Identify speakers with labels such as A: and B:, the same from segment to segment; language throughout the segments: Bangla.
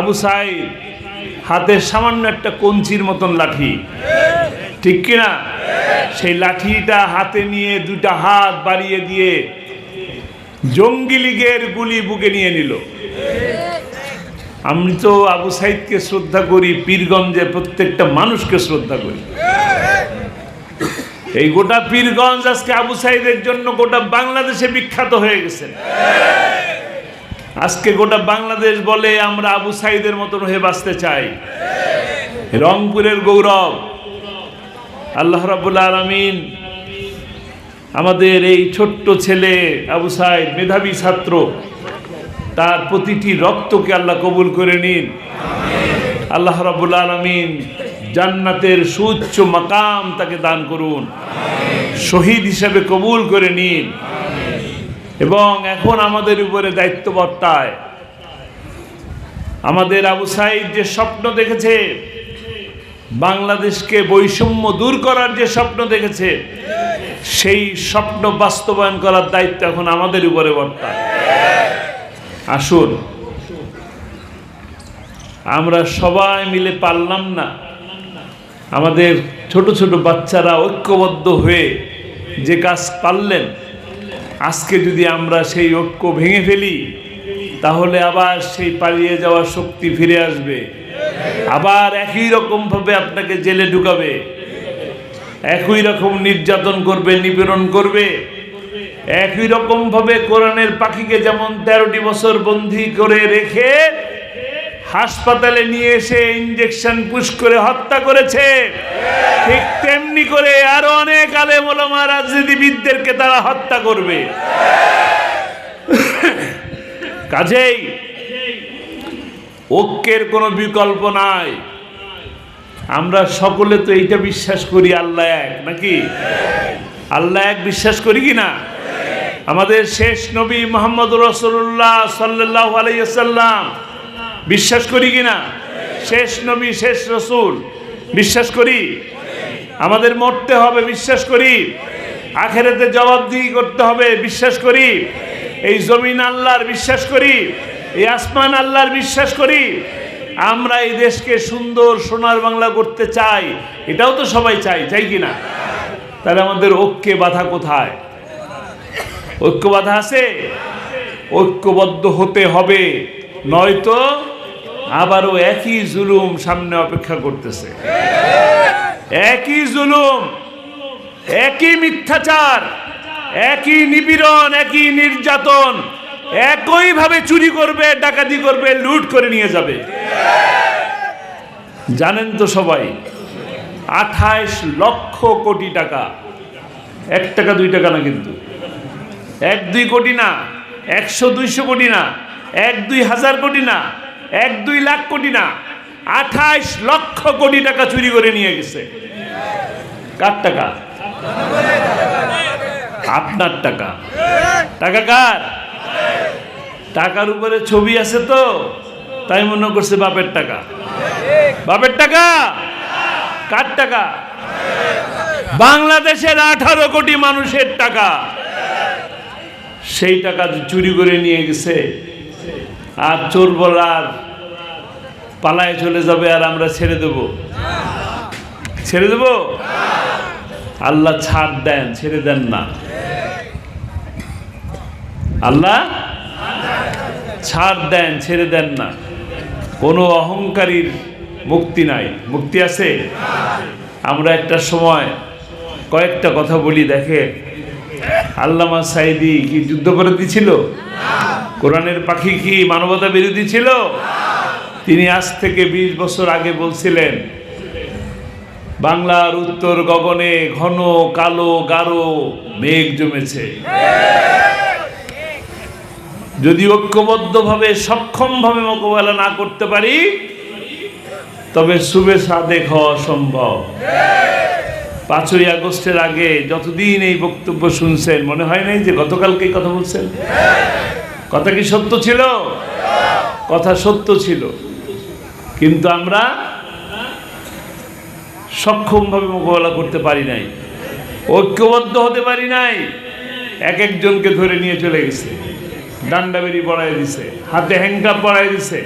A: আবু সাইদ, হাতে সামান্য একটা কঞ্চির মতন লাঠি। ঠিক কিনা? সেই লাঠিটা হাতে নিয়ে দুটা হাত বাড়িয়ে দিয়ে জঙ্গি লীগের গুলি বুকে নিয়ে নিল। আমি তো আবু সাইদকে শ্রদ্ধা করি, পীরগঞ্জে প্রত্যেকটা মানুষকে শ্রদ্ধা করি। এই গোটা পীরগঞ্জ আজকে আবু সাইদের জন্য গোটা বাংলাদেশে বিখ্যাত হয়ে গেছেন আজকে গোটা বাংলাদেশ বলে আমরা আবু সাইদের মতন হয়ে বাঁচতে চাই। রংপুরের গৌরব, আল্লাহ রাবুল আলমিন আমাদের এই ছোট্ট ছেলে আবু সাইদ, মেধাবী ছাত্র, তার প্রতিটি রক্তকে আল্লাহ কবুল করে নিন। আল্লাহ রাবুল আলমিন জান্নাতের সুউচ্চ মাকাম তাকে দান করুন। শহীদ হিসাবে কবুল করে নিন। এবং এখন আমাদের উপরে দায়িত্ব বর্তায়। আমাদের আবু সাইদ যে স্বপ্ন দেখেছে, বাংলাদেশকে বৈষম্য দূর করার যে স্বপ্ন দেখেছে, সেই স্বপ্ন বাস্তবায়ন করার দায়িত্ব এখন আমাদের উপরে বর্তায়। আসুন, আমরা সবাই মিলে পারলাম না। আমাদের ছোট ছোট বাচ্চারা ঐক্যবদ্ধ হয়ে যে কাজ পারলেন আজকে যদি আমরা সেই ঐক্য ভেঙে ফেলি, তাহলে আবার সেই পালিয়ে যাওয়ার শক্তি ফিরে আসবে। আবার একই রকমভাবে আপনাকে জেলে ঢুকাবে। একই রকম নির্যাতন করবে, নিপীড়ন করবে। একই রকমভাবে কোরআনের পাখিকে যেমন তেরোটি বছর বন্দি করে রেখে হাসপাতালে নিয়ে এসে ইঞ্জেকশন পুশ করে হত্যা করেছে। ঠিক তেমনি করে আরও অনেক আলেম রাজনীতিবিদদেরকে তারা হত্যা করবে। কাজেই ঐক্যের কোনো বিকল্প নাই। আমরা সকলে তো এইটা বিশ্বাস করি, আল্লাহ এক, নাকি? আল্লাহ এক বিশ্বাস করি কি না? আমাদের শেষ নবী মোহাম্মদ রসুল্লাহ সাল্লাহ আলাইসাল্লাম বিশ্বাস করি কি না শেষ নবী, শেষ রসুল। বিশ্বাস করি? আমাদের মরতে হবে, বিশ্বাস করি? আখেরাতে জবাবদিহি করতে হবে, বিশ্বাস করি? এই জমিন আল্লাহর বিশ্বাস করি? এই আসমান আল্লাহর বিশ্বাস করি? আমরা এই দেশকে সুন্দর সোনার বাংলা করতে চাই। এটাও তো সবাই চাই চাই কি না তাহলে আমাদের ঐক্যে বাধা কোথায়? ঐক্য বাধা আছে? ঐক্যবদ্ধ হতে হবে। নয়তো আবারও একই জুলুম সামনে অপেক্ষা করতেছে। একই জুলুম, একই মিথ্যাচার, একই নিপীড়ন, একই নির্যাতন, একইভাবে চুরি করবে, ডাকাতি করবে, লুট করে নিয়ে যাবে। জানেন তো সবাই, আঠাইশ লক্ষ কোটি টাকা, এক টাকা, দুই টাকা না কিন্তু। এক দুই কোটি না, একশো, দুইশো কোটি না, এক দুই হাজার কোটি না এক, দুই লাখ কোটি না, আঠাইশ লক্ষ কোটি টাকা চুরি করে নিয়ে গেছে। কার টাকা? আপনার টাকা। টাকা কার? টাকার উপরে ছবি আছে তো, তাই মনে করছে বাপের টাকা। বাপের টাকা? কার টাকা? বাংলাদেশের আঠারো কোটি মানুষের টাকা। সেই টাকা চুরি করে নিয়ে গেছে আর চোর বলার পালায় চলে যাবে আর আমরা ছেড়ে দেব। ছেড়ে দেব? আল্লাহ ছাড় দেন, ছেড়ে দেন না। আল্লাহ ছাড় দেন, ছেড়ে দেন না। কোনো অহংকারীর মুক্তি নাই। মুক্তি আছে? আমরা একটা সময় কয়েকটা কথা বলি, দেখে আল্লামা সাইদি কি যুদ্ধপরাধী ছিল? কোরআনের পাখি কি মানবতা বিরোধী ছিল? তিনি আজ থেকে ২০ বছর আগে বলছিলেন, বাংলার উত্তর গগনে ঘন, কালো, গাঢ় মেঘ জমেছে। যদি ঐক্যবদ্ধভাবে, সক্ষমভাবে মোকাবেলা না করতে পারি, তবে শুভে সাদেক হওয়া সম্ভব। পাঁচই আগস্টের আগে যতদিন এই বক্তব্য শুনছেন, মনে হয় নাই যে গতকালকেই কথা বলছেন? কথা কি সত্য ছিল? কথা সত্য ছিল। কিন্তু আমরা সক্ষমভাবে মোকাবেলা করতে পারি নাই। ঐক্যবদ্ধ হতে পারি নাই। এক একজনকে ধরে নিয়ে চলে গেছে। ডান্ডা বেরি পড়াই দিছে, হাতে হ্যাঙ্কাপ পড়াই দিছে।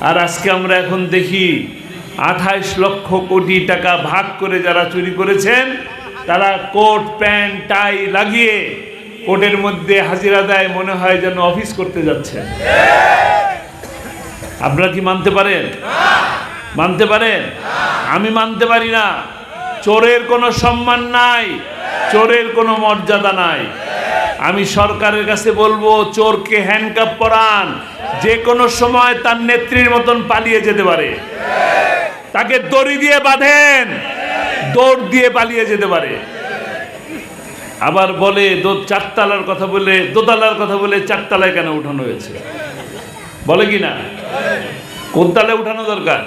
A: আর আজকে আমরা এখন দেখি আঠাইশ লক্ষ কোটি টাকা ভাগ করে যারা চুরি করেছেন, তারা কোট, প্যান্ট, টাই লাগিয়ে কোর্টের মধ্যে হাজিরা দেয়, মনে হয় যেন অফিস করতে যাচ্ছে আপনারা কি মানতে পারেন? মানতে পারেন? আমি মানতে পারি না। চোরের কোনো সম্মান নাই, চোরের কোনো মর্যাদা নাই। আমি সরকারের কাছে বলব, চোরকে হ্যান্ডকাপ পরান। যে কোনো সময় তার নেত্রীর মতন পালিয়ে যেতে পারে। তাকে দড়ি দিয়ে বাঁধেন। দৌড় দিয়ে পালিয়ে যেতে পারে। আবার বলে চারতলার কথা বলে, দোতলার কথা বলে চারতলায় কেন উঠানো হয়েছে? বলে কি না? কোন তালে উঠানো দরকার?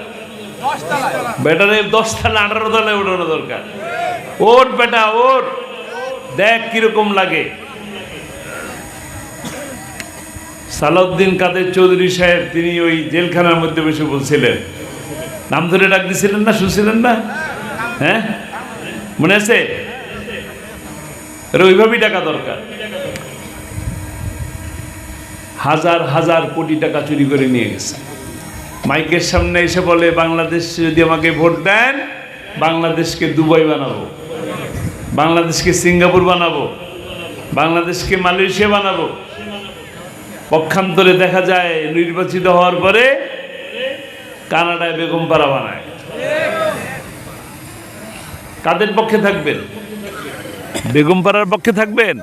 A: বেটারে দশ তালে আঠারো তালে উঠানো দরকার। ওট বেটা ওট দেখ কীরকম লাগে। সালাউদ্দিন কাদের চৌধুরী সাহেব, তিনি ওই জেলখানার মধ্যে বসে বলছিলেন নাম ধরে ডাক দিছিলেন না, শুনছিলেন না? হ্যাঁ? মনে আছে? ওইভাবেই টাকা দরকার। হাজার হাজার কোটি টাকা চুরি করে নিয়ে গেছে। মাইকের সামনে এসে বলে, বাংলাদেশ যদি আমাকে ভোট দেন, বাংলাদেশকে দুবাই বানাবো, বাংলাদেশকে সিঙ্গাপুর বানাবো, বাংলাদেশকে মালয়েশিয়া বানাবো। পক্ষান্তরে দেখা যায়, নির্বাচিত হওয়ার পরে কানাডায় বেগম পাড়া বানায়। কাদের পক্ষে থাকবেন? বেগম পাড়ার পক্ষে থাকবেন?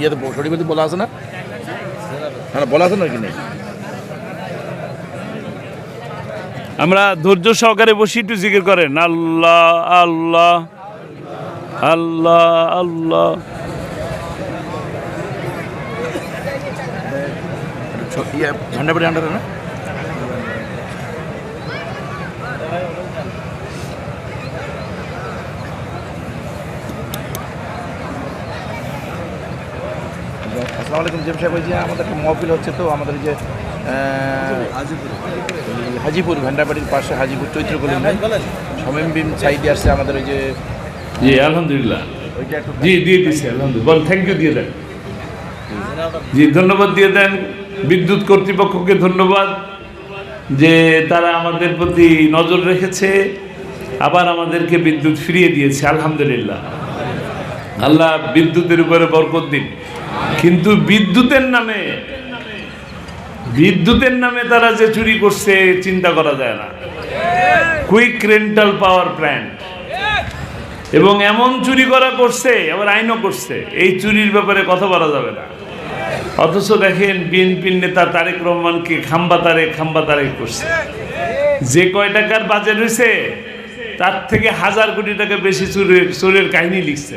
B: ইয়েতে শরীফেতে বলা আছে না? বলা আছে নাকি নেই?
A: আমরা ধৈর্য সহকারে বসি একটু জিকির করেন। আল্লাহ আল্লাহ। আল্লাহ আল্লাহ।
B: ইয়ে ঝান্ডাবাড়ি আন্ডারে না? আসসালামু আলাইকুম জেম সাহেব যে আমাদের একটা মহফিল হচ্ছে তো আমাদের যে হাজিপুর ভেন্ডাবাড়ির পাশে হাজিপুর চৈত্র গলি সমীম বিম সাইডে আসছে আমাদের ওই যে
A: জি আলহামদুলিল্লাহ। জি দিয়ে দিচ্ছি আলহামদুলিল্লাহ। বল থ্যাংক ইউ দিয়ে দেন। জি ধন্যবাদ দিয়ে দেন। বিদ্যুৎ কর্তৃপক্ষকে ধন্যবাদ যে তারা আমাদের প্রতি নজর রেখেছে আবার আমাদেরকে বিদ্যুৎ ফিরিয়ে দিয়েছে আলহামদুলিল্লাহ। আল্লাহ বিদ্যুতের উপরে বরকত দিন। কিন্তু বিদ্যুতের নামে বিদ্যুতের নামে তারা যে চুরি করছে চিন্তা করা যায় না। কুইক রেন্টাল পাওয়ার প্ল্যান্ট এবং এমন চুরি করা করছে, আবার আইনও করছে, এই চুরির ব্যাপারে কথা বলা যাবে না। অথচ দেখেন বিএনপির নেতা তারেক রহমানকে খাম্বা তারেক খাম্বা তারেক করছে। যে কয় টাকার বাজেট হয়েছে, তার থেকে হাজার কোটি টাকা বেশি চোরের চোরের কাহিনী লিখছে।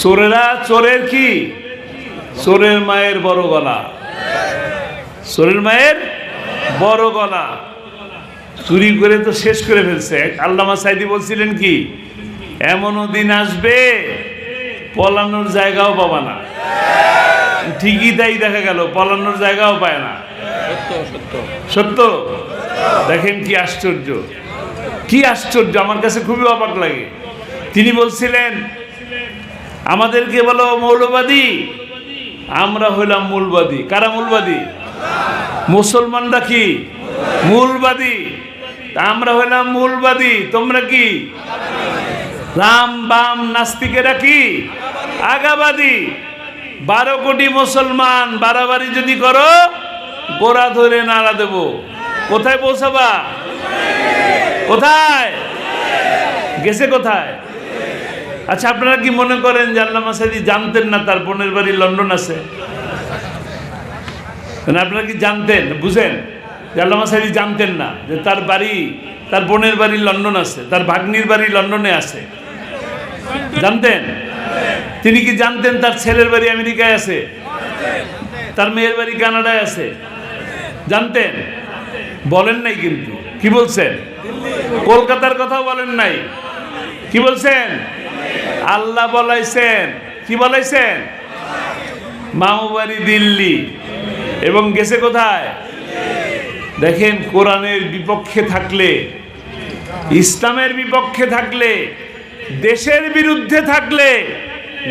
A: চোরেরা, চোরের কি? চোরের মায়ের বড় গলা। চোরের মায়ের বড় গলা। চুরি করে তো শেষ করে ফেলছে। আল্লামা সাইদি বলছিলেন কি এমনও দিন আসবে পলানোর জায়গাও পাবা না। ঠিকই তাই দেখা গেল পলানোর জায়গাও পায় না।
B: সত্য
A: দেখেন কি আশ্চর্য। কি আশ্চর্য আমার কাছে খুবই অবাক লাগে। তিনি বলছিলেন আমাদেরকে বলো মৌলবাদী আমরা হইলাম মূলবাদী। কারা মূলবাদী? মুসলমানরা কি? মূলবাদী। তা আমরা হইলাম মূলবাদী তোমরা কি? রাম বাম নাস্তিকেরা কি? আগাবাদী। বারো কোটি মুসলমান বাড়াবাড়ি যদি করো, গোড়া ধরে নাড়া দেব। কোথায় পৌঁছাবা? কোথায়? গেছে কোথায়? আচ্ছা আপনারা কি মনে করেন যে আল্লাহ মাসাদি জানতেন না তার বোনের বাড়ি লন্ডন আছে? মানে আপনারা কি জানতেন, বুঝেন? যে আল্লাহ মাসাদি জানতেন না যে তার বাড়ি, তার বোনের বাড়ি লন্ডন আছে, তার ভাগ্নির বাড়ি লন্ডনে আছে। জানতেন? তিনি কি জানতেন তার ছেলের বাড়ি আমেরিকায় আছে? তার মেয়ের বাড়ি কানাডায় আছে? জানতেন? বলেন নাই কিন্তু। কি বলছেন? কলকাতার কথাও বলেন নাই। কি বলছেন? আল্লাহ বলাইছেন। কি বলাইছেন? মামুবাড়ি দিল্লি। এবং গেছে কোথায়? দেখেন, কোরআনের বিপক্ষে থাকলে, ইসলামের বিপক্ষে থাকলে দেশের বিরুদ্ধে থাকলে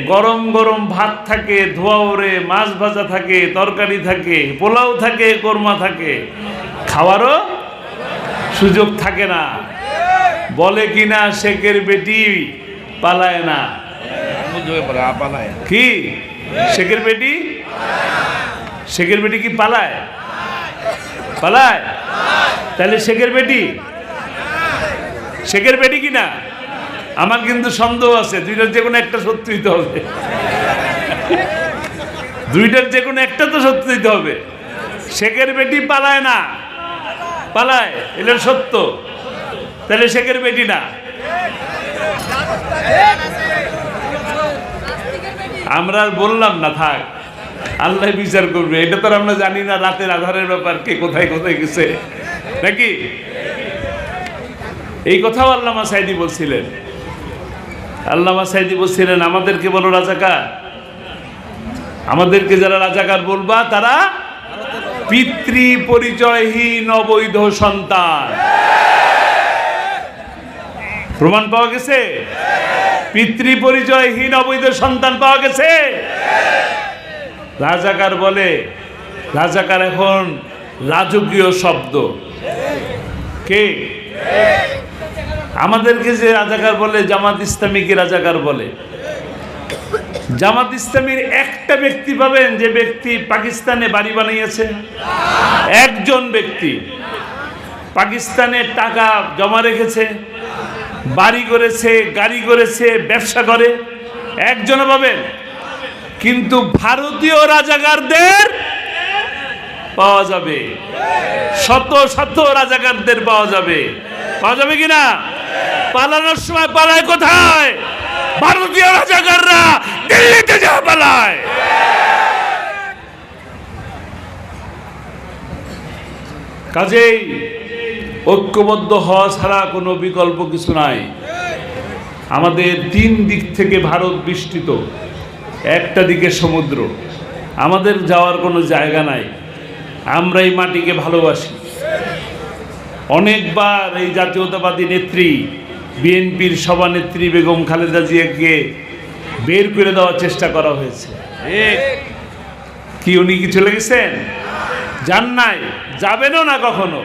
A: গরম গরম ভাত থাকে, ধোয়া ওরে মাছ ভাজা থাকে, তরকারি থাকে, পোলাও থাকে, কোরমা থাকে, খাওয়ারও সুযোগ থাকে না। বলে কিনা শেখের বেটি পালায় না। কি? শেখের বেটি? শেখের বেটি কি পালায়? পালায়? তাহলে শেখের বেটি? শেখের বেটি কি না আমার কিন্তু সন্দেহ আছে, দুইটার যে কোনো একটা সত্যি হইতে হবে। দুইটার যে কোনো একটা তো সত্যি হইতে হবে। শেখের বেটি পালায় না। পালায়, এটা সত্য। তাহলে শেখের বেটি না। আমরা আর বললাম না, থাক। আল্লাহ বিচার করবে। এটা তো আমরা জানি না, রাতের আধারের ব্যাপার, কে কোথায় কোথায় গেছে। নাকি? এই কথাও আল্লামা সাইদি বলছিলেন। আল্লামা সাইদি বলছিলেন আমাদেরকে বলো, রাজাকার। আমাদেরকে যারা রাজাকার বলবা, তারা পিতৃ পরিচয়হীন অবৈধ সন্তান। প্রমাণ পাওয়া গেছে? পিতৃ পরিচয়হীন অবৈধ সন্তান পাওয়া গেছে? রাজাকার বলে, রাজাকার এখন রাজকীয় শব্দ। কে? আমাদেরকে যে রাজাকার বলে, জামাত ইসলামীকে রাজাকার বলে। জামাত ইসলামীর একটা ব্যক্তি পাবেন, যে ব্যক্তি পাকিস্তানে বাড়ি বানিয়েছে। একজন ব্যক্তি পাকিস্তানে টাকা জমা রেখেছে, বাড়ি করেছে, গাড়ি করেছে, ব্যবসা করে। একজন পাবেন। কিন্তু ভারতীয় রাজাকারদের পাওয়া যাবে। শত শত রাজাকারদের পাওয়া যাবে। পাওয়া যাবে কিনা পালানোর সময় পালায় কোথায়? ভারতীয় রাজাকাররা দিল্লিতে যা পালায়। কাজেই ঐক্যবদ্ধ হওয়া ছাড়া কোনো বিকল্প কিছু নাই। আমাদের তিন দিক থেকে ভারত বিস্তৃত। একটা দিকে সমুদ্র। আমাদের যাওয়ার কোনো জায়গা নাই। আমরা এই মাটিকে ভালোবাসি। অনেকবার এই জাতীয়তাবাদী নেত্রী বিএনপির সভানেত্রী বেগম খালেদা জিয়াকে বের করে দেওয়ার চেষ্টা করা হয়েছে। কি উনি কি চলে গেছেন যান নাই যাবেনও না কখনো।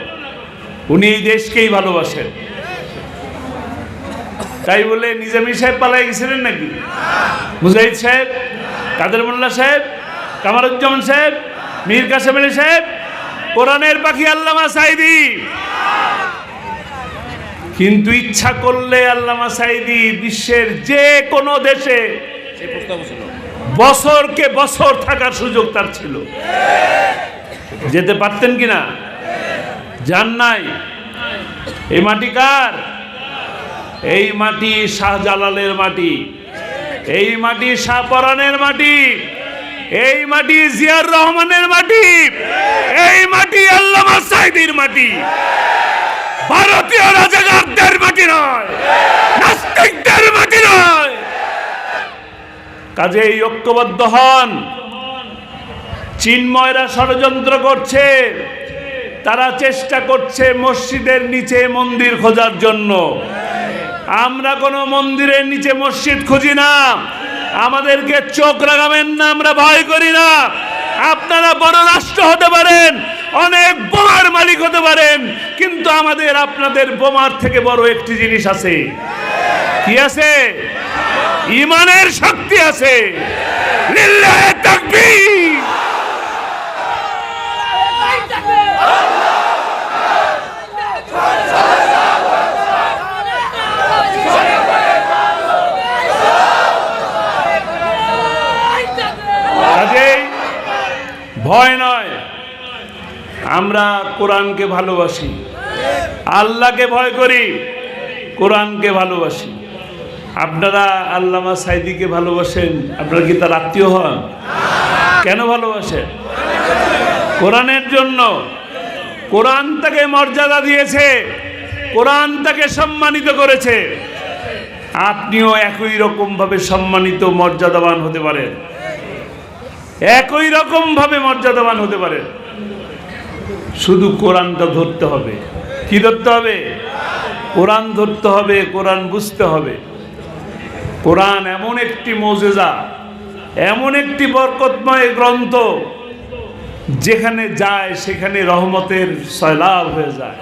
A: উনি এই দেশকেই ভালোবাসেন। তাই বলে নিজামী সাহেব পালাই গেছিলেন নাকি? মুজাহিদ সাহেব কাদের মোল্লা সাহেব কামারুজ্জামান সাহেব মীর কাসেম আলী সাহেব কোরআনের পাখি আল্লামা সাইদি। কিন্তু ইচ্ছা করলে আল্লামা সাইদি বিশ্বের যে কোনো দেশে বছরকে বছর থাকার সুযোগ তার ছিল। যেতে পারতেন কি না যান নাই। এই মাটি কার? এই মাটি শাহজালালের মাটি। এই মাটি শাহপরানের মাটি। এই মাটি জিয়ার রহমানের মাটি। এই মাটি আল্লামা সাইদির মাটি। ভারতীয় রাজাকারদের মাটি নয়। নাস্তিকদের মাটি নয়। কাজে ঐক্যবদ্ধ হন। চিন্ময়রা ষড়যন্ত্র করছে। তারা চেষ্টা করছে মসজিদের নিচে মন্দির খোঁজার জন্য। আমরা কোনো মন্দিরের নিচে মসজিদ খুঁজি না। আমাদেরকে চোখ রাগাবেন না, আমরা ভয় করি না। আপনারা বড় রাষ্ট্র হতে পারেন। অনেক বোমার মালিক হতে পারেন, কিন্তু আমাদের আপনাদের বোমার থেকে বড় একটি জিনিস আছে। কি আছে? ইমানের শক্তি আছে। ভয় নয়। আমরা কোরআনকে ভালোবাসি। আল্লাহকে ভয় করি, কোরআনকে ভালোবাসি। আপনারা আল্লামা সাইদিকে ভালোবাসেন, আপনারা কি তার আত্মীয় হন? কেন ভালোবাসেন? কোরআনের জন্য। কোরআন তাকে মর্যাদা দিয়েছে, কোরআন তাকে সম্মানিত করেছে। আপনিও একই রকমভাবে সম্মানিত মর্যাদাবান হতে পারেন। একই রকমভাবে মর্যাদাবান হতে পারেন। শুধু কোরআনটা ধরতে হবে। কি ধরতে হবে? কোরআন ধরতে হবে, কোরআন বুঝতে হবে। কোরআন এমন একটি মজেজা, এমন একটি বরকতময় গ্রন্থ, যেখানে যায়, সেখানে রহমতের সয়লাভ হয়ে যায়।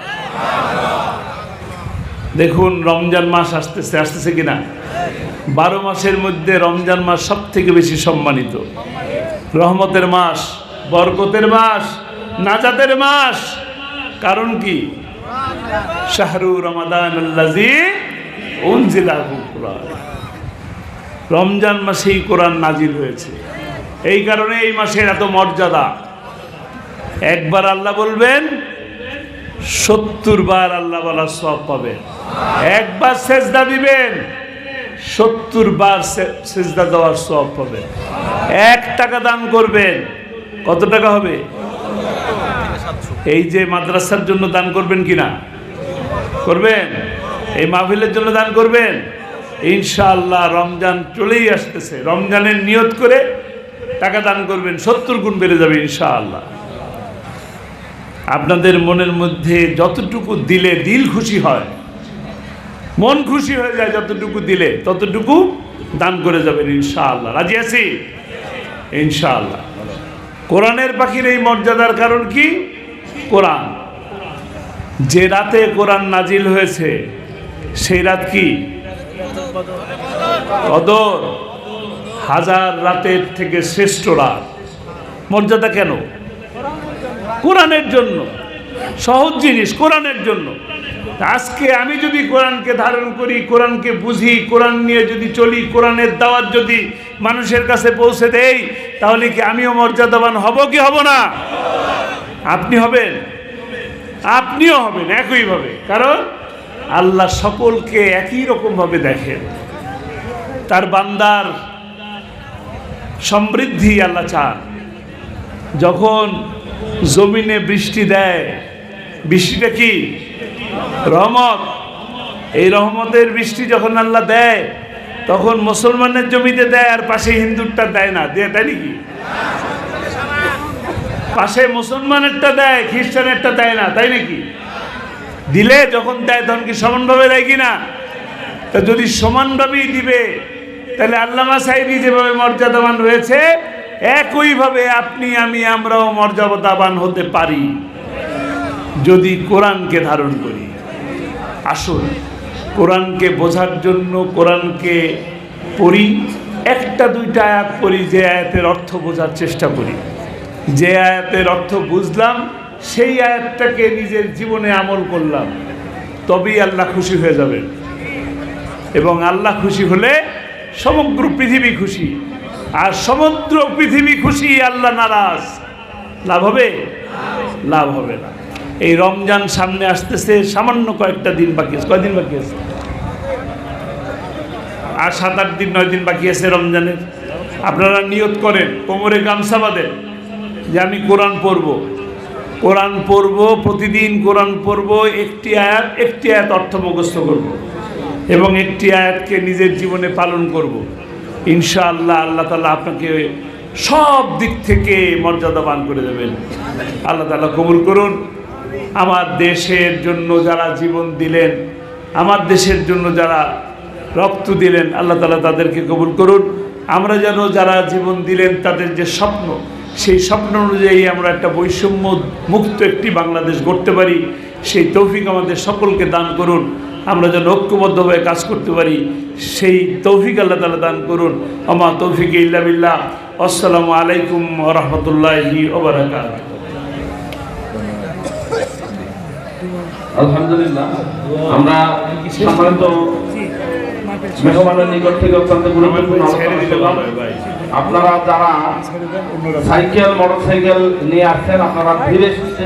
A: দেখুন, রমজান মাস আসতেছে আসতেছে কিনা? বারো মাসের মধ্যে রমজান মাস সব থেকে বেশি সম্মানিত। রহমতের মাস, বরকতের মাস নাজাতের মাস। কারণ কি? শাহরু রমাদান রমজান মাসেই কোরআন নাজিল হয়েছে। এই কারণে এই মাসের এত মর্যাদা। একবার আল্লাহ বলবেন সত্তর বার আল্লাহ বলার সব পাবেন। একবার সেজদা দিবেন সত্তর বার সেজদা দেওয়ার সব পাবেন। এক টাকা দান করবেন। কত টাকা হবে? এই যে মাদ্রাসার জন্য দান করবেন কিনা? করবেন? এই মাহফিলের জন্য দান করবেন? ইনশাআল্লাহ রমজান চলেই আসতেছে। রমজানের নিয়ত করে টাকা দান করবেন, সত্তর গুণ বেড়ে যাবে ইনশাআল্লাহ। আপনাদের মনের মধ্যে যতটুকু দিলে দিল খুশি হয়, মন খুশি হয়ে যায় যতটুকু দিলে, ততটুকু দান করে যাবেন ইনশাআল্লাহ। রাজি আছি? ইনশাআল্লাহ। কোরআনের পাখির এই মর্যাদার কারণ কি? কোরআন। যে রাতে কোরআন নাজিল হয়েছে, সেই রাত কি? কদর। হাজার রাতের থেকে শ্রেষ্ঠ রাত। মর্যাদা কেন? কোরআনের জন্য। সহজ জিনিস, কোরআনের জন্য। আজকে আমি যদি কোরআনকে ধারণ করি, কোরআনকে বুঝি, কোরআন নিয়ে যদি চলি, কোরআনের দাওয়াত যদি মানুষের কাছে পৌঁছে দেই, তাহলে কি আমিও মর্যাদাবান হব কি হব না? আপনি হবেন? আপনিও হবেন একইভাবে কারণ আল্লাহ সকলকে একই রকমভাবে দেখেন। তার বান্দার সমৃদ্ধি আল্লাহ চান। যখন জমিনে বৃষ্টি দেয়, বৃষ্টিটা কি? রহমত। এই রহমতের বৃষ্টি যখন আল্লাহ দেয়, তখন মুসলমানের জমিতে দেয় আর পাশে হিন্দুরটা দেয় না। দেয়, তাই নাকি? পাশে মুসলমানেরটা দেয়, খ্রিস্টানেরটা দেয় না, তাই নাকি? দিলে যখন দেয়, তখন কি সমানভাবে দেয় কি না? তা যদি সমানভাবেই দিবে, তাহলে আল্লামা সাহেবই যেভাবে মর্যাদাবান রয়েছে, একইভাবে আপনি, আমি, আমরাও মর্যাদাবান হতে পারি। যদি কোরআনকে ধারণ করি। আসুন, কোরআনকে বোঝার জন্য কোরআনকে পড়ি, একটা দুইটা আয়াত পড়ি, যে আয়াতের অর্থ বোঝার চেষ্টা করি। যে আয়াতের অর্থ বুঝলাম, সেই আয়াতটাকে নিজের জীবনে আমল করলাম। তবেই আল্লাহ খুশি হয়ে যাবেন। এবং আল্লাহ খুশি হলে সমগ্র পৃথিবী খুশি। আর সমগ্র পৃথিবী খুশি, আল্লাহ নারাজ। লাভ হবে? লাভ হবে না। এই রমজান সামনে আসতেছে, সামান্য কয়েকটা দিন বাকি আছে। কয়দিন বাকি আছে? আর সাত আট দিন, নয় দিন বাকি আছে রমজানের। আপনারা নিয়ত করেন, কোমরে গামছা বাঁধেন। যে আমি কোরআন পড়ব। কোরআন পড়ব, প্রতিদিন কোরআন পড়ব, একটি আয়াত একটি আয়াত অর্থ মুখস্থ করব এবং একটি আয়াতকে নিজের জীবনে পালন করব। ইনশাআল্লাহ আল্লাহ তালা আপনাকে সব দিক থেকে মর্যাদাবান করে দেবেন। আল্লাহ তালা কবুল করুন। আমার দেশের জন্য যারা জীবন দিলেন, আমার দেশের জন্য যারা রক্ত দিলেন, আল্লাহ তালা তাদেরকে কবুল করুন। আমরা যেন যারা জীবন দিলেন, তাদের যে স্বপ্ন সেই স্বপ্ন অনুযায়ী আমরা একটা বৈষম্য মুক্ত একটি বাংলাদেশ গড়তে পারি। সেই তৌফিক আমাদের সকলকে দান করুন। আমরা যেন ঐক্যবদ্ধভাবে কাজ করতে পারি, সেই তৌফিক আল্লাহ তালা দান করুন। আমা তৌফিক ইল্লা বিল্লাহ। আসসালামু আলাইকুম রহমতুল্লাহি ওবরাকাত
C: আলহামদুলিল্লাহ। আমরা সম্মানিত মেহমানের নিকট থেকে অত্যন্ত গুরুত্বপূর্ণ আলোচনা আপনারা যারা সাইকেল মোটর সাইকেল নিয়ে আসছেন আপনারা ধীরে সুস্থে